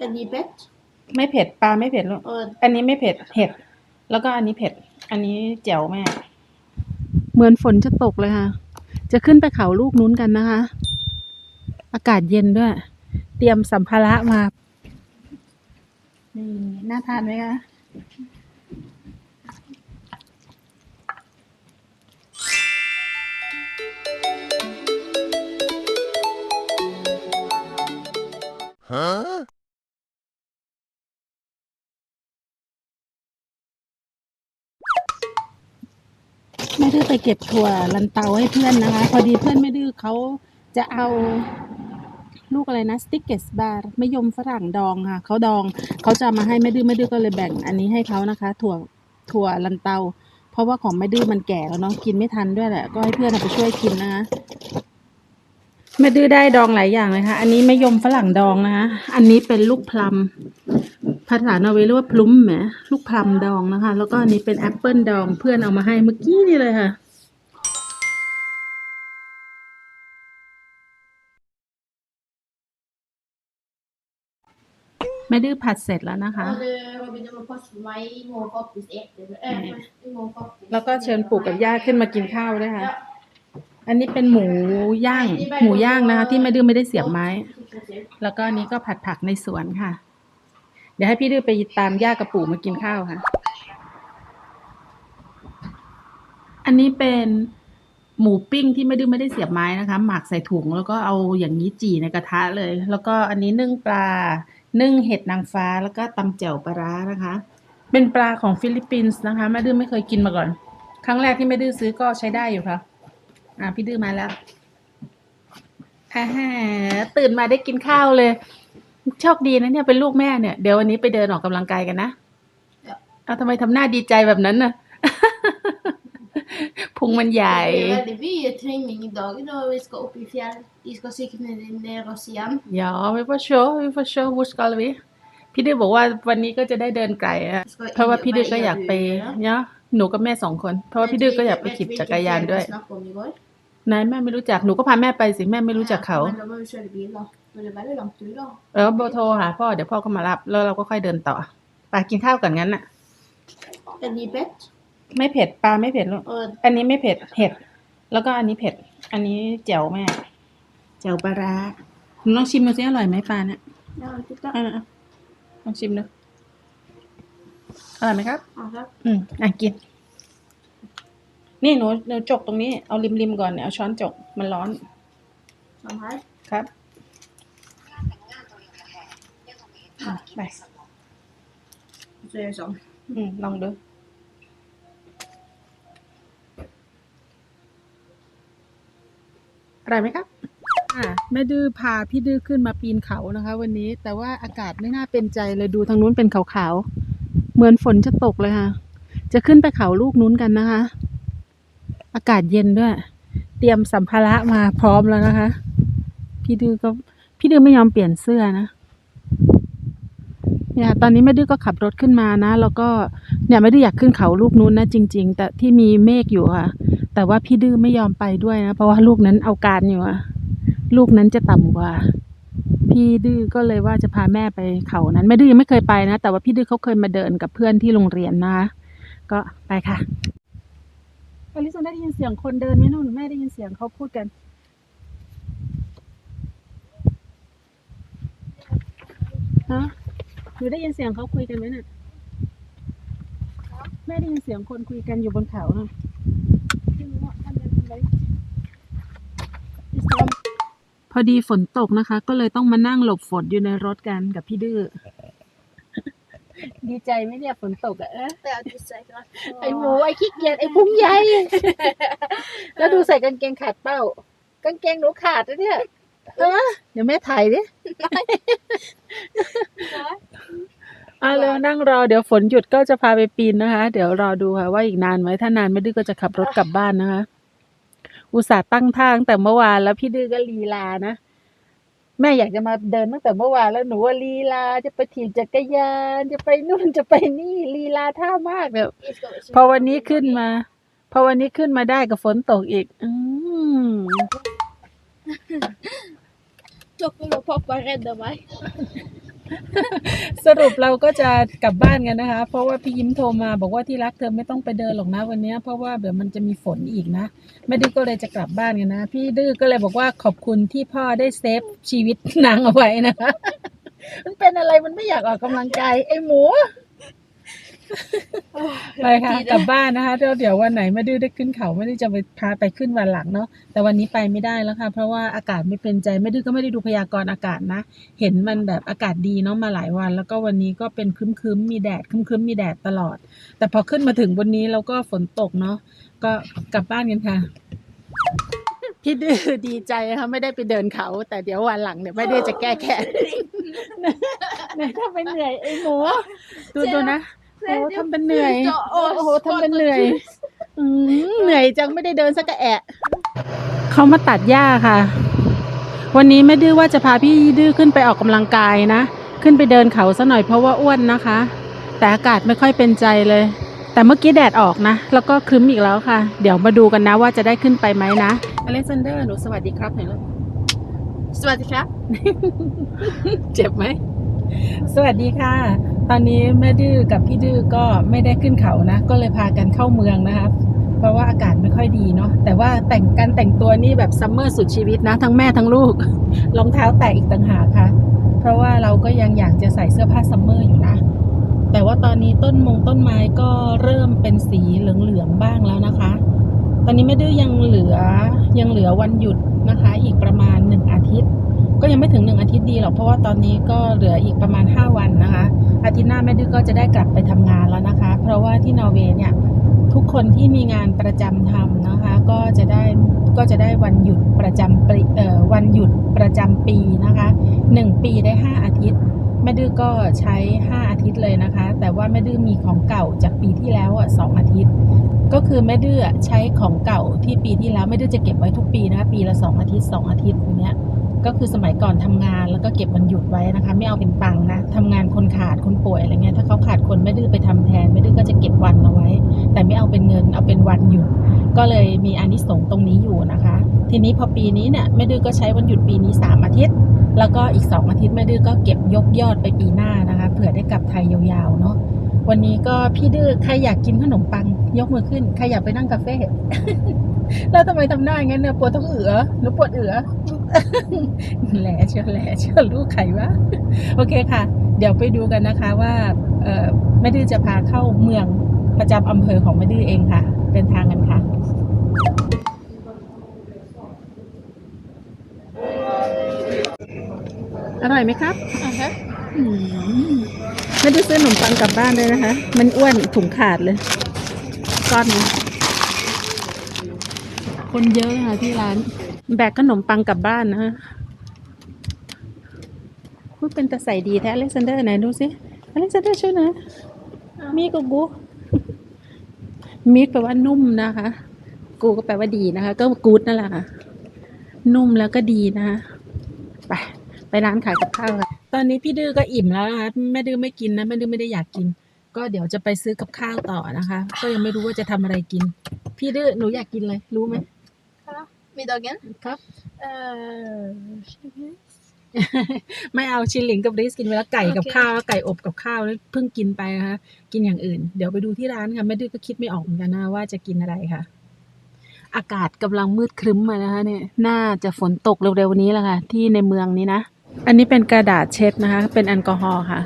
Är ni bett? ไม่เผ็ดปลาไม่เผ็ดลูก Och อันนี้ไม่เผ็ดเผ็ด แล้วก็อันนี้เผ็ด อันนี้แจ่วแม่ เหมือนฝนจะตกเลยค่ะ จะขึ้นไปเขาลูกนู้นกันนะคะ อากาศเย็นด้วย เตรียมสัมภาระมา นี่น่าทานไหมคะ Huh? แม่ดื้อไปเก็บถั่วลันเตาให้เพื่อนนะคะ พอดีเพื่อนแม่ดื้อเขาจะเอาลูกอะไรนะสติกเกสบาร์มะยมฝรั่งดองค่ะเขาดองเขาจะมาให้แม่ดื้อแม่ดื้อก็เลยแบ่งอันนี้ให้เขานะคะ ถั่วถั่วลันเตา เพราะว่าของแม่ดื้อมันแก่แล้วเนาะกินไม่ทันด้วยแหละ ก็ให้เพื่อนเอาไปช่วยกินนะคะแม่ดื้อได้ดองหลายอย่างเลยค่ะ อันนี้มะยมฝรั่งดองนะคะ อันนี้เป็นลูกพลัม ภาษานอร์เวย์เรียกว่าพลุมแหมลูกพลัมดองนะคะ แล้วก็อันนี้เป็นแอปเปิลดองเพื่อนเอามาให้เมื่อกี้นี่เลยค่ะไม่ดื้อผัดเสร็จแล้วนะคะ och det Robin, det var pass för mig. Morgon faktiskt ett. Äh, imorgon faktiskt. แล้วก็เชิญปู่กับย่าขึ้นมากินข้าวด้วยค่ะ Ja. อันนี้เป็นหมูย่าง หมูย่างนะคะ ที่ไม่ดื้อไม่ได้เสียบไม้ แล้วก็อันนี้ก็ผัดผักในสวนค่ะ เดี๋ยวให้พี่ดื้อไปตามย่ากับปู่มากินข้าวค่ะ อันนี้เป็นหมูปิ้งที่ไม่ดื้อไม่ได้เสียบไม้นะคะ หมักใส่ถุงแล้วก็เอาอย่างนี้จี่ในกระทะเลย แล้วก็อันนี้นึ่งปลา นึ่งเห็ดนางฟ้าแล้วก็ตำแจ่วปลาร้านะคะ เป็นปลาของฟิลิปปินส์นะคะแม่ดื้อไม่เคยกินมาก่อน ครั้งแรกที่แม่ดื้อซื้อก็ใช้ได้อยู่ค่ะ อ่าพี่ดื้อมาแล้วอ่าฮตื่นมาได้กินข้าวเลย โชคดีนะเนี่ยเป็นลูกแม่เนี่ยเดี๋ยววันนี้ไปเดินออกกำลังกายกันนะเอาทำไมทำหน้าดีใจแบบนั้นน่ะพุงมันใหญ่ Det är väldigt mycket träning idag då vi ska upp i fjäll. Vi ska säkert ner, ner oss igen. เดี๋ยว vi får se vi får se hur ska vi พี่ดื้อบอกว่าวันนี้ก็จะได้เดินไกลอะเพราะว่าพี่ดื้อก็อยากไปเนาะหนูกับแม่สองคน เพราะว่าพี่ดื้อก็อยากไปขี่จักรยานด้วย Vi snackade om igår. นายแม่ไม่รู้จัก หนูก็พาแม่ไปสิ แม่ไม่รู้จักเขา Men då var vi körde bil då. Men det är väldigt långt ut då. เออโบโทรหาพ่อเดี๋ยวพ่อก็มารับ แล้วเราก็ค่อยเดินต่อไปกินข้าวก่อนงั้นน่ะ Är ni bett? ไม่เผ็ดปลาไม่เผ็ดลูก Och อันนี้ไม่เผ็ดเผ็ด แล้วก็อันนี้เผ็ด อันนี้แจ่วแม่แจ่วปลาร้าหนูลองชิมดูสิอร่อยไหมปลาเนี่ย ja, titta. อะๆลองชิมดูอร่อยไหมครับ Ja, så. อืมอะกิน นี่หนูหนูจกตรงนี้ เอาริมริมๆก่อนเนี่ยเอาช้อนจก มันร้อน Som här. ครับอะ ไป Och så gör jag så. อืมลองดูอร่อยไหมครับอ่าแม่ดื้อพาพี่ดื้อขึ้นมาปีนเขานะคะ วันนี้แต่ว่าอากาศไม่น่าเป็นใจเลยดูทางนู้นเป็นขาวๆเหมือนฝนจะตกเลยค่ะ จะขึ้นไปเขาลูกนู้นกันนะคะ อากาศเย็นด้วย เตรียมสัมภาระมาพร้อมแล้วนะคะ พี่ดื้อก็พี่ดื้อไม่ยอมเปลี่ยนเสื้อนะ เนี่ยตอนนี้แม่ดื้อก็ขับรถขึ้นมานะ แล้วก็เนี่ยแม่ดื้อยากขึ้นเขาลูกนู้นนะจริง ๆ แต่ที่มีเมฆอยู่ค่ะ แต่ว่าพี่ดื้อไม่ยอมไปด้วยนะ เพราะว่าลูกนั้นเอาการอยู่อะลูกนั้นจะต่ำกว่า พี่ดื้อก็เลยว่าจะพาแม่ไปเขานั้นแม่ดื้อยังไม่เคยไปนะ แต่ว่าพี่ดื้อเขาเคยมาเดินกับเพื่อนที่โรงเรียนนะคะก็ไปค่ะอลิซได้ยินเสียงคนเดินไหมนู่นแม่ได้ยินเสียงเขาพูดกันฮะ หนูได้ยินเสียงเขาคุยกันไหมน่ะแม่ได้ยินเสียงคนคุยกันอยู่บนเขาน่ะพอดีฝนตกนะคะ ก็เลยต้องมานั่งหลบฝนอยู่ในรถกันกับพี่ดื้อ ดีใจไหมเนี่ยฝนตกอะเอ๊ะ Jag är säker. ไอหมูไอขี้เกียจไอพุงใหญ่ แล้วดูใส่กางเกงขาดเป้ากางเกงหนูขาดนะเนี่ย เออเดี๋ยวแม่ถ่ายดิ อะเร็วนั่งรอเดี๋ยวฝนหยุดก็จะพาไปปีนนะคะ เดี๋ยวรอดูค่ะว่าอีกนานไหมถ้านานไม่ดื้อก็จะขับรถกลับบ้านนะคะ อุตส่าห์ตั้งทางแต่เมื่อวานแล้วพี่ดื้อก็ลีลานะแม่อยากจะมาเดินตั้งแต่เมื่อวานแล้วหนูว่าลีลาจะไปถีบจักรยาน จะไปนู่นจะไปนี่ลีลาท่ามากเนี่ยพอวันนี้ขึ้นมา พอวันนี้ขึ้นมาได้กับฝนตกอีก อืม Toppen och pappa räddade mig. สรุปเราก็จะกลับบ้านกันนะคะ เพราะว่าพี่ยิ้มโทรมาบอกว่าที่รักเธอไม่ต้องไปเดินหรอกนะวันนี้ เพราะว่าเดี๋ยวมันจะมีฝนอีกนะแม่ดื้อก็เลยจะกลับบ้านกันนะ พี่ดื้อก็เลยบอกว่าขอบคุณที่พ่อได้เซฟชีวิตนางเอาไว้นะคะ มันเป็นอะไรมันไม่อยากออกกำลังกายไอ้หมู ไปค่ะกลับบ้านนะคะเดี๋ยวเดี๋ยววันไหนแม่ดื้อได้ขึ้นเขาไม่ได้จะไปพาไปขึ้นวันหลังเนาะแต่วันนี้ไปไม่ได้แล้วค่ะ เพราะว่าอากาศไม่เป็นใจแม่ดื้อก็ไม่ได้ดูพยากรณ์อากาศนะ เห็นมันแบบอากาศดีเนาะมาหลายวัน แล้วก็วันนี้ก็เป็นครึ้มๆมีแดดครึ้มๆมีแดดตลอด แต่พอขึ้นมาถึงบนนี้แล้วก็ฝนตกเนาะก็กลับบ้านกันค่ะพี่ดื้อดีใจค่ะไม่ได้ไปเดินเขา แต่เดี๋ยววันหลังเนี่ยไม่ได้จะแก้แค้นไหนถ้าเป็นเหนื่อยไอ้หมูดูดูนะโอ้ทำเป็นเหนื่อย โอ้โหทำเป็นเหนื่อยอืมเหนื่อยจังไม่ได้เดินสักกะแอะเขามาตัดหญ้าค่ะ วันนี้แม่ดื้อว่าจะพาพี่ดื้อขึ้นไปออกกำลังกายนะ ขึ้นไปเดินเขาซะหน่อยเพราะว่าอ้วนนะคะ แต่อากาศไม่ค่อยเป็นใจเลย แต่เมื่อกี้แดดออกนะ แล้วก็ครึ้มอีกแล้วค่ะ เดี๋ยวมาดูกันนะว่าจะได้ขึ้นไปไหมนะอเล็กซานเดอร์หนูสวัสดีครับหน่อยลูกสวัสดีครับ เจ็บไหม สวัสดีค่ะ ตอนนี้แม่ดื้อกับพี่ดื้อก็ไม่ได้ขึ้นเขานะ ก็เลยพากันเข้าเมืองนะครับ เพราะว่าอากาศไม่ค่อยดีเนาะแต่ว่าแต่งกันแต่งตัวนี่แบบซัมเมอร์สุดชีวิตนะ ทั้งแม่ทั้งลูกรองเท้าแตะอีกต่างหากค่ะ เพราะว่าเราก็ยังอยากจะใส่เสื้อผ้าซัมเมอร์อยู่นะ แต่ว่าตอนนี้ต้นมงต้นไม้ก็เริ่มเป็นสีเหลืองๆบ้างแล้วนะคะ ตอนนี้แม่ดื้อยังเหลือยังเหลือวันหยุดนะคะ อีกประมาณหนึ่งอาทิตย์ ก็ยังไม่ถึงหนึ่งอาทิตย์ดีหรอกเพราะว่าตอนนี้ก็เหลืออีกประมาณ 5 วันนะคะ อาทิตย์หน้าแม่ดื้อก็จะได้กลับไปทำงานแล้วนะคะ เพราะว่าที่นอร์เวย์เนี่ยทุกคนที่มีงานประจำทำนะคะ ก็จะได้ก็จะได้วันหยุดประจำปีวันหยุดประจำปีนะคะหนึ่งปีได้ 5 อาทิตย์แม่ดื้อก็ใช้ 5 อาทิตย์เลยนะคะ แต่ว่าแม่ดื้อมีของเก่าจากปีที่แล้วอะสองอาทิตย์ ก็คือแม่ดื้อใช้ของเก่าที่ปีที่แล้วแม่ดื้อจะเก็บไว้ทุกปีนะคะปีละสองอาทิตย์สองอาทิตย์อย่างเงี้ย ก็คือสมัยก่อนทำงานแล้วก็เก็บวันหยุดไว้นะคะ ไม่เอาเป็นตังค์นะทำงานคนขาดคนป่วยอะไรเงี้ยถ้าเขาขาดคนไม่ดื้อไปทำแทน ไม่ดื้อก็จะเก็บวันเอาไว้ แต่ไม่เอาเป็นเงินเอาเป็นวันหยุดก็เลยมีอานิสงส์ตรงนี้อยู่นะคะ ทีนี้พอปีนี้เนี่ยแม่ดื้อก็ใช้วันหยุดปีนี้ 3 อาทิตย์ แล้วก็อีก 2 อาทิตย์แม่ดื้อก็เก็บยกยอดไปปีหน้านะคะเผื่อได้กลับไทยยาวๆเนาะวันนี้ก็พี่ดื้อใครอยากกินขนมปัง ยกมือขึ้นใครอยากไปนั่งคาเฟ่แล้วทำไมทำหน้าอย่างนั้นเนี่ยปวดท้องเอือหรือปวดเอือ แหละเชียวแหละเชียวลูกไขวะโอเคค่ะ เดี๋ยวไปดูกันนะคะว่าเอ่อแม่ดื้อจะพาเข้าเมืองประจำอำเภอของแม่ดื้อเองค่ะ เดินทางกันค่ะอร่อยไหมครับอ่าฮะอืมไม่ได้ซื้อขนมปังกลับบ้านเลยนะคะ มันอ้วนถุงขาดเลย ก้อนนี้คนเยอะค่ะที่ร้าน แบกขนมปังกลับบ้านนะฮะพูดเป็นตะใส่ดีแท้อเล็กซานเดอร์ไหนดูสิอเล็กซานเดอร์ช่วยหนะมีกับกูมีแปลว่านุ่มนะคะ กูก็แปลว่าดีนะคะ ก็กูดนั่นแหละค่ะ นุ่มแล้วก็ดีนะคะไปไปร้านขายกับข้าวค่ะ ตอนนี้พี่ดื้อก็อิ่มแล้วนะคะแม่ดื้อไม่กินนะแม่ดื้อไม่ได้อยากกิน ก็เดี๋ยวจะไปซื้อกับข้าวต่อนะคะ ก็ยังไม่รู้ว่าจะทำอะไรกิน พี่ดื้อหนูอยากกินเลยรู้ไหม Middagen? ครับ Uh, ไม่เอาชิลลิงกับริสกินไปแล้วไก่กับโอเคข้าวไก่อบกับข้าวแล้วเพิ่งกินไปนะคะกินอย่างอื่น เดี๋ยวไปดูที่ร้านค่ะแม่ดื้อก็คิดไม่ออกเหมือนกันนะว่าจะกินอะไรค่ะ อากาศกำลังมืดครึ้มมานะคะ เนี่ย น่าจะฝนตกเร็วๆนี้แหละค่ะ ที่ในเมืองนี้นะ อันนี้เป็นกระดาษเช็ดนะคะ เป็นแอลกอฮอล์ค่ะ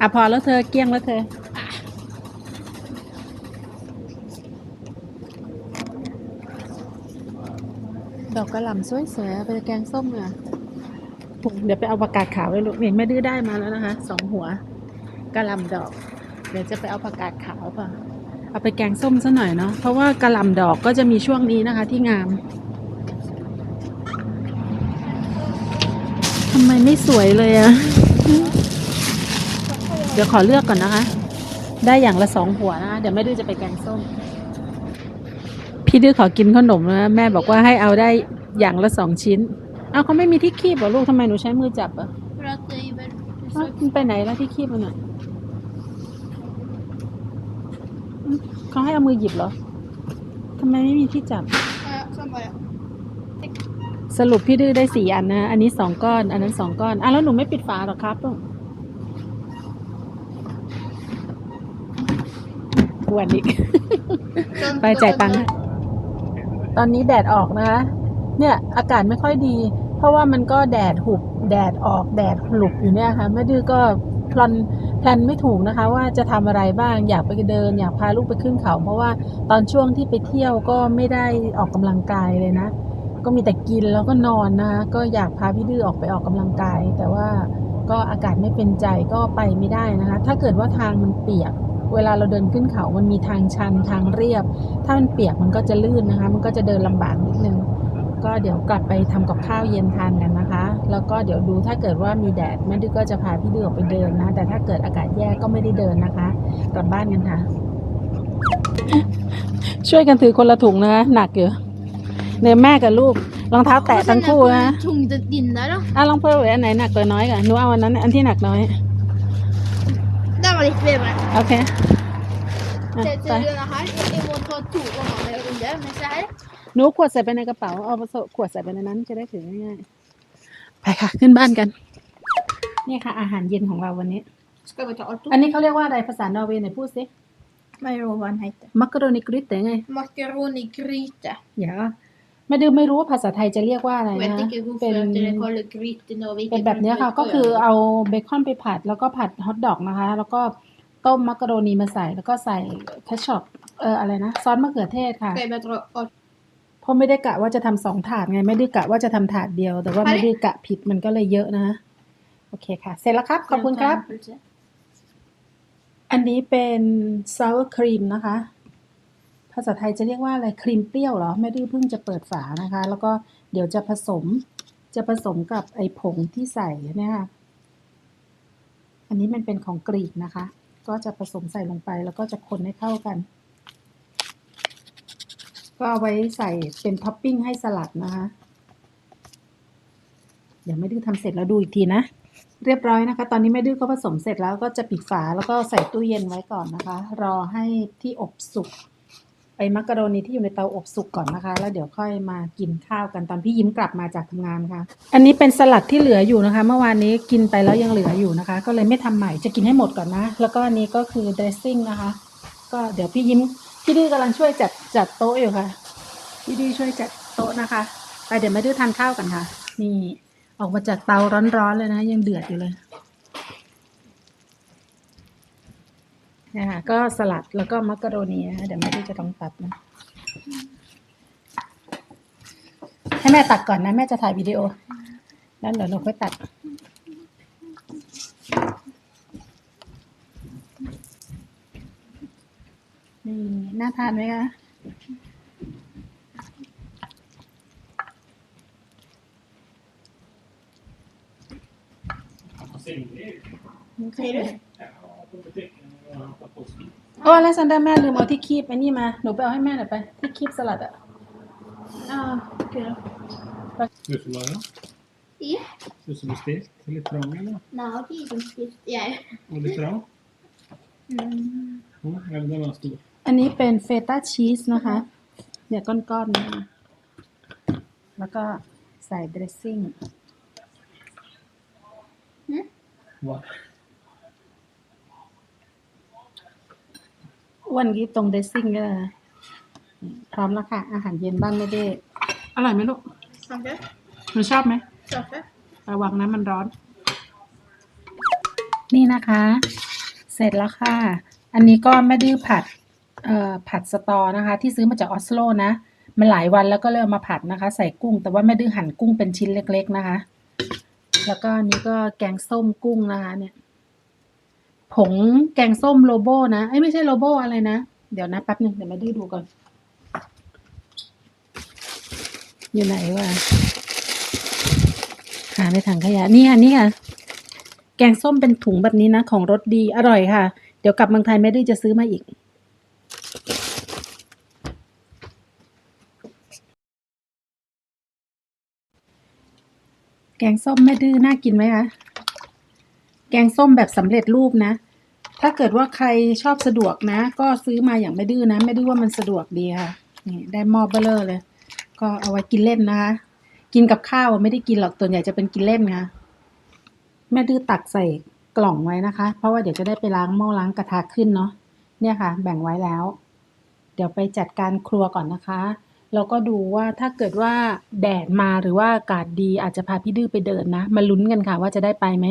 อะพอแล้วเธอเกลี้ยงแล้วเธอ ดอกกระหล่ำสวยๆไปแกงส้มเลยเดี๋ยวไปเอาประกาศขาวเลยลูกเห็นแม่ดื้อได้มาแล้วนะคะสองหัวกระหล่ำดอก เดี๋ยวจะไปเอาประกาศขาวป่ะเอาไปแกงส้มซะหน่อยเนาะเพราะว่ากระหล่ำดอกก็จะมีช่วงนี้นะคะที่งามทำไมไม่สวยเลยอะเดี๋ยวขอเลือกก่อนนะคะ ได้อย่างละสองหัวนะคะเดี๋ยวแม่ดื้อจะไปแกงส้ม พี่ดื้อขอกินขนมนะแม่บอกว่าให้เอาได้อย่างละสองชิ้น เอาเขาไม่มีที่คีบเหรอลูกทำไมหนูใช้มือจับอะเอ้ามันไปไหนแล้วที่คีบมันอะเขาให้เอามือหยิบเหรอทำไมไม่มีที่จับ สรุปพี่ดื้อได้สี่อันนะ อันนี้สองก้อน อันนั้นสองก้อนอะแล้วหนูไม่ปิดฝาหรอครับลูกกวนอีก ไปจ่ายตังค์ ตอนนี้แดดออกนะคะเนี่ยอากาศไม่ค่อยดี เพราะว่ามันก็แดดหุบแดดออกแดดหลุบอยู่เนี่ยค่ะแม่ดื้อก็พลันแพลนไม่ถูกนะคะ ว่าจะทำอะไรบ้างอยากไปเดิน อยากพาลูกไปขึ้นเขา เพราะว่าตอนช่วงที่ไปเที่ยวก็ไม่ได้ออกกำลังกายเลยนะ ก็มีแต่กินแล้วก็นอนนะคะก็อยากพาพี่ดื้อออกไปออกกำลังกาย แต่ว่าก็อากาศไม่เป็นใจก็ไปไม่ได้นะคะ ถ้าเกิดว่าทางมันเปียก เวลาเราเดินขึ้นเขามันมีทางชันทางเรียบ ถ้ามันเปียกมันก็จะลื่นนะคะ มันก็จะเดินลำบากนิดนึง ก็เดี๋ยวกลับไปทำกับข้าวเย็นทานกันนะคะ แล้วก็เดี๋ยวดูถ้าเกิดว่ามีแดดแม่ดื้อก็จะพาพี่ดื้อออกไปเดินนะ แต่ถ้าเกิดอากาศแย่ก็ไม่ได้เดินนะคะ กลับบ้านกันค่ะ ช่วยกันถือคนละถุงนะคะหนักอยู่เนี่ยแม่กับลูกรองเท้าแตะ Och ทั้ sen งคู่ är นะ det tungt att dinna då. อะลองเพิ่มอันไหนหนักกว่าน้อยก่อนหนูเอาอันนั้นอันที่หนักน้อย Den var lite bredare. โอเคอะ Det ไป är den här. Jag må ta två gånger med under. Men så här. หนูขวดใส่ไปในกระเป๋า เอาขวดใส่ไปในนั้นจะได้ถือง่ายๆไปค่ะ ขึ้นบ้านกัน นี่ค่ะ อาหารเย็นของเราวันนี้ Ska vi ta allt อันนี้เขาเรียกว่าอะไรภาษานอร์เวย์ไหนพูดสิ Vad är det vad den heter? มักกะโรนิกริตแต่ไง Macaroni gryta. อย่า ไม่ดื้อไม่รู้ว่าภาษาไทยจะเรียกว่าอะไร Jag นะ vet inte เป็น varför det kallas gryta i Norge. เป็นแบบเนี้ยค่ะ ก็คือเอาเบคอนไปผัด แล้วก็ผัดฮอทดอกนะคะ แล้วก็ต้มมักกะโรนีมาใส่แล้วก็ใส่แคชช็อปเอออะไรนะซอสมะเขือเทศค่ะ Ska jag bara dra allt? เพราะไม่ได้กะว่าจะทำสองถาดไง ไม่ได้กะว่าจะทำถาดเดียว แต่ว่าไปไม่ได้กะผิดมันก็เลยเยอะนะคะโอเคค่ะ เสร็จแล้วครับ ขอบคุณครับ อันนี้เป็นซาวครีมนะคะ ภาษาไทยจะเรียกว่าอะไรครีมเปรี้ยวเหรอไม่ได้เพิ่งจะเปิดฝานะคะ แล้วก็เดี๋ยวจะผสมจะผสมกับไอ้ผงที่ใส่เนี่ยค่ะอันนี้มันเป็นของกรีกนะคะ ก็จะผสมใส่ลงไปแล้วก็จะคนให้เข้ากัน ก็เอาไว้ใส่เป็นท็อปปิ้งให้สลัดนะคะเดี๋ยวไม่ดื้อทำเสร็จแล้วดูอีกทีนะ เรียบร้อยนะคะ ตอนนี้แม่ดื้อก็ผสมเสร็จแล้วก็จะปิดฝาแล้วก็ใส่ตู้เย็นไว้ก่อนนะคะ รอให้ที่อบสุก ไอ้มักกะโรนีที่อยู่ในเตาอบสุกก่อนนะคะ แล้วเดี๋ยวค่อยมากินข้าวกันตอนพี่ยิ้มกลับมาจากทำงานค่ะ อันนี้เป็นสลัดที่เหลืออยู่นะคะ เมื่อวานนี้กินไปแล้วยังเหลืออยู่นะคะ ก็เลยไม่ทำใหม่จะกินให้หมดก่อนนะ แล้วก็อันนี้ก็คือ dressing นะคะ ก็เดี๋ยวพี่ยิ้มพี่ดื้อกำลังช่วยจัดจัดโต๊ะอยู่ค่ะ พี่ดื้อช่วยจัดโต๊ะนะคะไปเดี๋ยวม่ดื้อทานข้าวกันค่ะ นี่ออกมาจากเตาร้อนๆเลยนะ ยังเดือดอยู่เลย นะคะก็สลัดแล้วก็มักกะโรนีนะคะเดี๋ยวแม่ดื้อจะต้องตัดนะให้แม่ตัดก่อนนะ แม่จะถ่ายวิดีโอ แล้วเดี๋ยวเราค่อยตัด นี่น่าทานไหมคะ Säger du? โอ้อเล็กซานเดอร์แม่ลืมเอาที่คีบไอ้นี่มา หนูไปเอาให้แม่หน่อยไป ที่คีบสลัดอะ Ja, okej då. Du får Lara. Ja. Ser ut som du stelt. Litt trang, eller? Nej, det är inte just jag. Og litt trang? Mm. Ja, eller den er stor. อันนี้เป็นเฟต้าชีสนะคะ เนี่ยก้อนๆนะคะแล้วก็ใส่เดรสซิ่ง Hva? อ้วนกี้ตรงเดรสซิ่งก็ได้นะพร้อมแล้วค่ะ อาหารเย็นบ้านไม่ได้อร่อยไหมลูก Smakar? หนูชอบไหม Kaffe? ระวังนะมันร้อน นี่นะคะ เสร็จแล้วค่ะ อันนี้ก็ไม่ดื้อผัดเอ่อผัดสตอนะคะ ที่ซื้อมาจากออสโลนะ มันหลายวันแล้วก็เลยเอามาผัดนะคะ ใส่กุ้ง แต่ว่าแม่ดื้อหั่นกุ้งเป็นชิ้นเล็ก ๆนะคะ แล้วก็อันนี้ก็แกงส้มกุ้งนะคะเนี่ย ผงแกงส้มโลโบนะเอ้ยไม่ใช่โลโบอะไรนะ เดี๋ยวนะแป๊บหนึ่งเดี๋ยวแม่ดื้อดูก่อน อยู่ไหนวะหาในถังขยะนี่ค่ะนี่ค่ะ แกงส้มเป็นถุงแบบนี้นะ ของรสดีอร่อยค่ะ เดี๋ยวกลับเมืองไทยแม่ดื้อจะซื้อมาอีกแกงส้มแม่ดื้อน่ากินไหมคะ แกงส้มแบบสำเร็จรูปนะ ถ้าเกิดว่าใครชอบสะดวกนะ ก็ซื้อมาอย่างแม่ดื้อนะแม่ดื้อว่ามันสะดวกดีค่ะ นี่ได้หม้อเบลเลอร์เลย ก็เอาไว้กินเล่นนะคะ กินกับข้าวไม่ได้กินหรอกตัวใหญ่จะเป็นกินเล่นค่ะ แม่ดื้อตักใส่กล่องไว้นะคะ เพราะว่าเดี๋ยวจะได้ไปล้างหม้อล้างกระทะขึ้นเนาะ เนี่ยค่ะ แบ่งไว้แล้ว เดี๋ยวไปจัดการครัวก่อนนะคะแล้วก็ดูว่าถ้าเกิดว่าแดดมาหรือว่าอากาศดีอาจจะพาพี่ดื้อไปเดินนะ มาลุ้นกันค่ะว่าจะได้ไปไหม